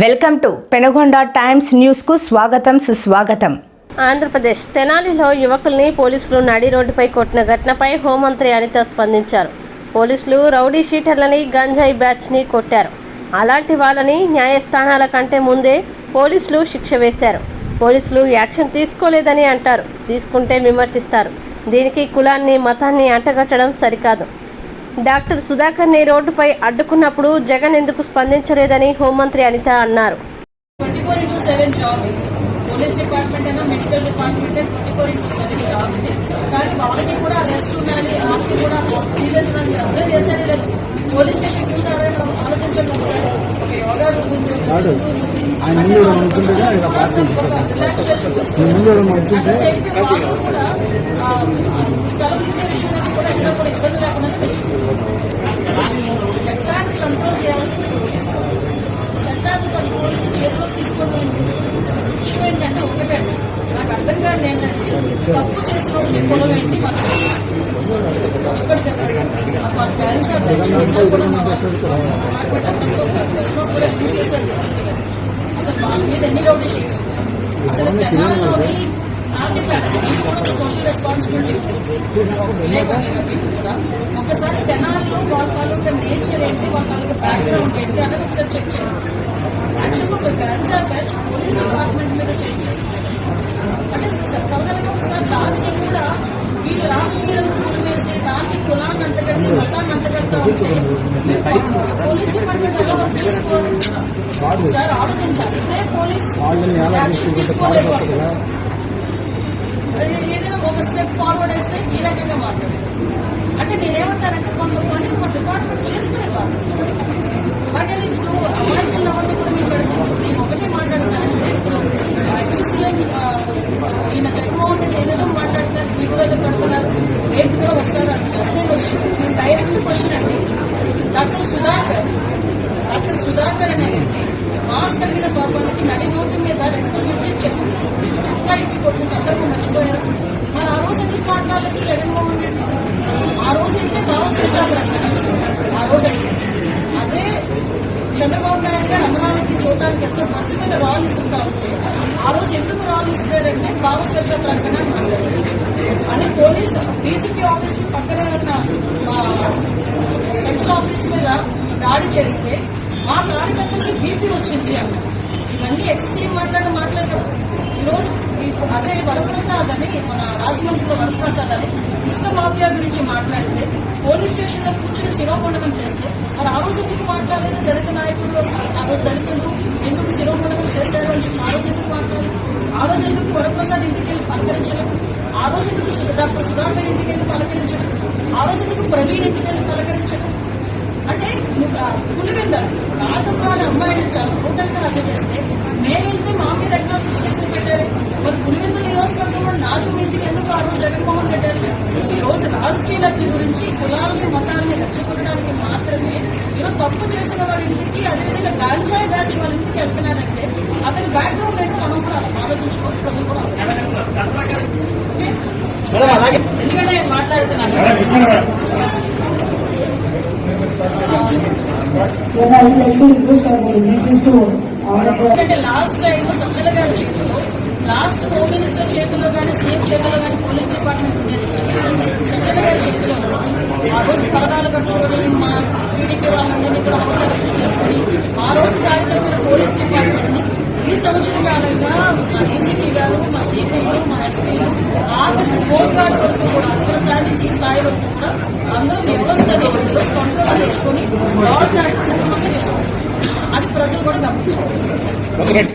Welcome to Penagonda times న్యూస్కు స్వాగతం సుస్వాగతం. ఆంధ్రప్రదేశ్ తెనాలిలో యువకుల్ని పోలీసులు నడి రోడ్డుపై కొట్టిన ఘటనపై హోంమంత్రి అనిత స్పందించారు. పోలీసులు రౌడీ షీటర్లని గంజాయి బ్యాచ్ని కొట్టారు. అలాంటి వాళ్ళని న్యాయస్థానాల కంటే ముందే పోలీసులు శిక్ష వేశారు. పోలీసులు యాక్షన్ తీసుకోలేదని అంటారు. తీసుకుంటే విమర్శిస్తారు. దీనికి కులాన్ని మతాన్ని అంటగట్టడం సరికాదు. డాక్టర్ సుధాకర్ని రోడ్డుపై అడ్డుకున్నప్పుడు జగన్ ఎందుకు స్పందించలేదని హోంమంత్రి అనిత అన్నారు. పోలీస్ డిపార్ట్మెంట్ అయినా medical department twenty four into seven job ఇది. కానీ వాళ్ళకి కూడా రెస్ట్ ఉండాలి ఆఫ్స్ కూడా సీరియస్ ఉండాలి మీరు అర్థం చేశారు లేదు. పోలీస్ స్టేషన్ చూసారా ఆలోచించండి ఒకసారి. ఒక యోగా రూమ్ ఉంది. ఆయన ముందు ఉంటుంటే పార్టీ ముందు ఉంటుంటే విషయంలో కూడా ఇబ్బంది చట్టాన్ని కంట్రోల్ అర్థం కాదు ఏంటంటే తప్పు చేసిన ఏంటి ఇక్కడ చెప్పండి మాకు వాళ్ళ కూడా recently గా. అసలు వాళ్ళ మీద ఎన్ని రౌడీ షీట్స్ ఉన్నాయి అసలు తెలంగాణలోని సోషల్ రెస్పాన్సిబిలిటీ ఒకసారి తెనాల్లో వాళ్ళ తాలూకా నేచర్ ఏంటి వాళ్ళ బ్యాక్గ్రౌండ్ ఏంటి అనేది ఒకసారి చెక్ చేయండి. యాక్చువల్గా ఒక గంజా బ్యాచ్ పోలీస్ డిపార్ట్మెంట్ మీద చేంజ్ చేస్తున్నారు. అంటే చెప్పగలిగే ఒకసారి దానికి కూడా వీళ్ళు రాజకీయాలను కూలి వేసి దానికి కులాన్ని అంటగట్టి మతాన్ని అంటగడతా ఉంటే మీరు పోలీస్ డిపార్ట్మెంట్ ఎలా వర్క్ చేసుకోవాలి ఒకసారి ఆలోచించాలి. పోలీస్ యాక్షన్ తీసుకోలేదు ఏదైనా ఒక స్టెప్ ఫార్వర్డ్ వేస్తే ఈ రకంగా మాట్లాడారు అంటే నేనేమంటానంటే కొంత పని ఒక డిపార్ట్మెంట్ చేసుకునే వాళ్ళు. అలాగే ఇప్పుడు అమాయకుల వద్ద కూడా మీరు పెడతారు నేను ఒకటే మాట్లాడతానంటే ఎక్సెస్లో ఈయన జగన్మోహన్ రెడ్డి ఏదైనా మాట్లాడతారు మీరు కూడా ఏదో పెడుతున్నారు రేపు కూడా వస్తారు అంటున్నారు నేను క్వశ్చన్ నేను డైరెక్ట్ క్వశ్చన్ అండి. డాక్టర్ సుధాకర్ డాక్టర్ సుధాకర్ అనే వ్యక్తి మాస్క్ కలిగిన పాపానికి నడి రోడ్డు మీద రెండు నుంచి చెప్పు. చుట్టా కొట్టిన సందర్భం మర్చిపోయారు. మరి ఆ రోజు ఎందుకు మాట్లాడలేదు జగన్మోహన్ రెడ్డి ఆ రోజు అయితే దావస్ వచ్చారు ఆ రోజు అయితే. అదే చంద్రబాబు నాయుడు గారు అమరావతి చూడడానికి ఎంతో బస్సు మీద రాళ్ళు ఇస్తుంటా ఉంటే ఆ రోజు ఎందుకు రాళ్ళు ఇస్తారంటే భావస్వచ్ఛ ప్రకటన అని పోలీస్ డీసీపీ ఆఫీస్ పక్కనే ఉన్న సెంట్రల్ ఆఫీస్ మీద దాడి చేస్తే మా కార్యకర్తలకి బీపీ వచ్చింది అన్న ఇవన్నీ ఎక్సెసివ్ మాట్లాడే మాట్లాడడం ఈరోజు అదే వరప్రసాద్ అని మన రాజమండ్రిలో వరప్రసాద్ అని ఇసుక మాఫియా గురించి మాట్లాడితే పోలీస్ స్టేషన్లో కూర్చొని శిరోమండనం చేస్తే మరి ఆ రోజు ఎందుకు మాట్లాడలేదు దళిత నాయకులు ఆ రోజు దళితులు ఎందుకు శిరోమండనం చేశారు అని చెప్పి ఆ రోజు ఎందుకు మాట్లాడలేదు? ఆ రోజు ఎందుకు వరప్రసాద్ ఇంటికి వెళ్ళి పలకరించలేదు? ఆ రోజు ఎందుకు డాక్టర్ సుధాకర్ ఇంటికి వెళ్ళి పలకరించలేదు? ఆ రోజు ఎందుకు ప్రవీణ్ ఇంటికి వెళ్ళి పలకరించలేదు? అంటే పులివెంద నాగమ్మాల అమ్మాయిని చాలా టోటల్గా హత్య చేస్తే మేము వెళ్తే మా మీద ఎట్లా కేసులు పెట్టారు? మరి పులివెందు నియోజకవర్గంలో నాలుగు ఇంటికి ఎందుకు ఆ రోజు జగన్మోహన్ రెడ్డి గారు ఈ రోజు రాజకీయ లబ్ధి గురించి కులాలని మతాన్ని రెచ్చగొట్టడానికి మాత్రమే ఈరోజు తప్పు చేసిన వాళ్ళ ఇంటికి అదేవిధంగా గాంజాయి బ్యాచ్ వాళ్ళ ఇంటికి వెళ్తున్నాడంటే అతని బ్యాక్గ్రౌండ్ ఏంటో మనం కూడా ఆలోచించుకోవాలి ప్రజలు కూడా? ఎందుకంటే నేను మాట్లాడుతున్నాను. ఎందుకంటే లాస్ట్ టైం సజ్జల గారి చేతిలో లాస్ట్ హోమ్ మినిస్టర్ చేతిలో కానీ సీఎం చేతిలో కానీ పోలీస్ డిపార్ట్మెంట్ ఉండేది సజ్జల గారి చేతిలో ఆ రోజు పరదాలు కట్టుకొని మా టీడీపీ వాళ్ళందరినీ కూడా హౌస్ అరెస్ట్ చేసుకుని ఆ రోజు కార్యకర్తల పోలీస్ డిపార్ట్మెంట్ని ఈ సంవత్సరం కాలంగా మా డీసీపీ గారు మా సిపిలు మా ఎస్పీలు ఆఖరికి ఫోన్ గార్డ్ వరకు కూడా అందరి స్థాయి నుంచి ఈ స్థాయి వరకు కూడా అందరూ నిర్వహిస్తారు ఈరోజు కంట్రోల్ తెచ్చుకొని లాడ్ సక్రమంగా చేసుకుంటారు అది ప్రజలు కూడా గమనించారు.